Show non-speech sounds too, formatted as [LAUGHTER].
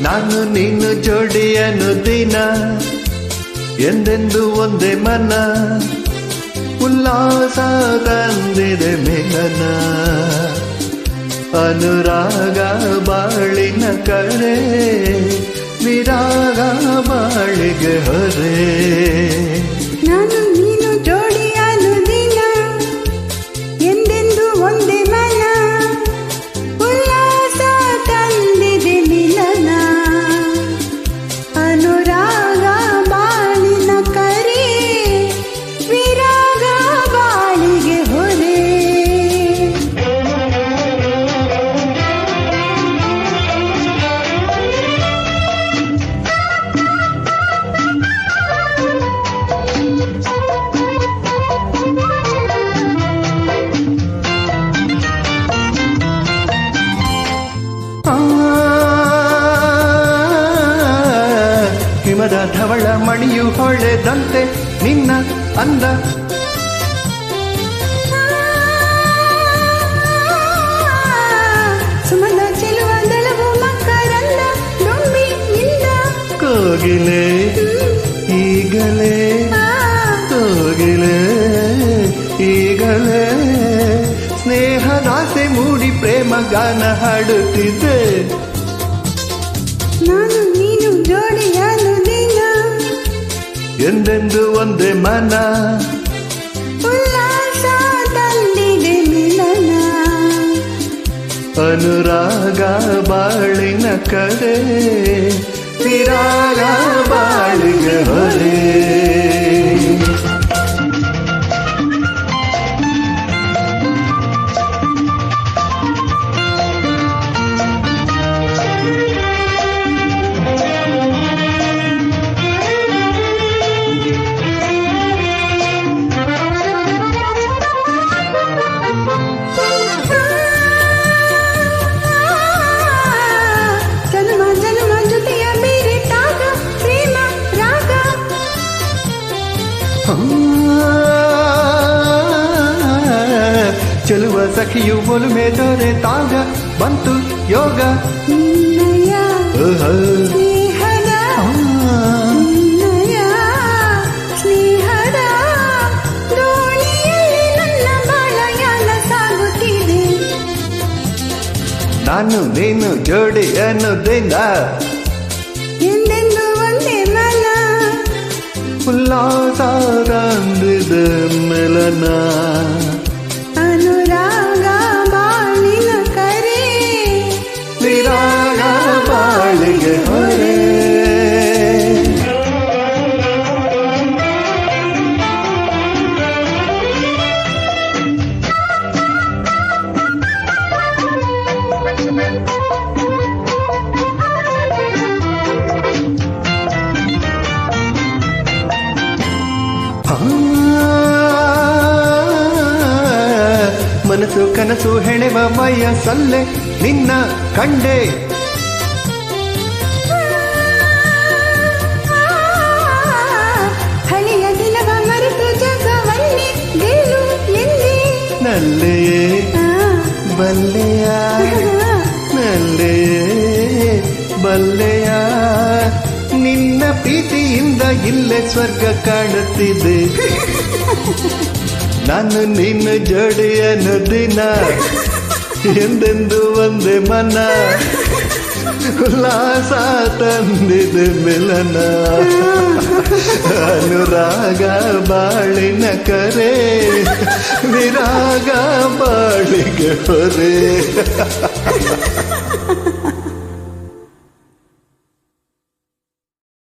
ನಾನು ನೀನು ಜೋಡಿಯನು ದಿನ ಎಂದೆಂದು ಒಂದೇ ಮನ ಉಲ್ಲಾಸ ತಂದಿದೆ ಮೇಲನ. ಅನುರಾಗ ಬಾಳಿನ ಕರೆ ಬಾಳಿಗೆ ಹೊರೆ ಹಿಮದ ಧವಳ ಮಣಿಯು ಹೊಳೆದಂತೆ ನಿನ್ನ ಅಂದ. ಸುಮನ ಚೆಲುವ ದಳವು ನಿಂದ. ಕೋಗಿಲೆ ಈಗಲೇ. ಕೋಗಿಲೆ ಈಗಲೇ. ಸ್ನೇಹದಾಸೆ ಮೂಡಿ ಪ್ರೇಮ ಗಾನ ಹಾಡುತ್ತಿದ್ದೆ ನಾನು ನೀನು ಜೋಡಿಯಾದ ಎಂದೆಂದು ಒಂದೇ ಮನ ಉಲ್ಲಾಸ ತಂದಿದೆ ಮಿಲನ ಅನುರಾಗ ಬಾಳಿನ ಕರೆ ವಿರಾಗ ಬಾಳಿಗೆ ಹೊರೆ ಚೆಲುವ ಸಖಿಯು ಒಲುಮೆ ದೊರೆತಾಗ ಬಂತು ಯೋಗ. ನಾನು ನೀನು ಜೋಡಿ ಅನ್ನೋದ್ರಿಂದ ಉಲ್ಲಾಸ ತಂದಿದ ಮನಸ್ಸು ಕನಸು ಹೆಣೆವ ಸಲ್ಲೆ ನಿನ್ನ ಕಂಡೆ. ಹಳೆಯ ದಿನವ ಮರೆತು ಜಗವನ್ನೇ ಎಂದೇ. ನಲ್ಲೆಯೇ ಬಲ್ಲೆಯ [LAUGHS] ನಲ್ಲೆಯೇ ಬಲ್ಲೆಯ. ನಿನ್ನ ಪ್ರೀತಿಯಿಂದ ಇಲ್ಲೇ ಸ್ವರ್ಗ ಕಾಣುತ್ತಿದೆ. [LAUGHS] ನಾನು ನಿನ್ನ ಜೋಡಿಯನ್ನು ದಿನ ಎಂದೆಂದು ಒಂದೇ ಮನ? ಉಲ್ಲಾಸ ತಂದಿದೆ ಮಿಲನ. ಅನುರಾಗ ಬಾಳಿನ ಕರೆ, ವಿರಾಗ ಬಾಳಿಗೆ ಹೊರೆ.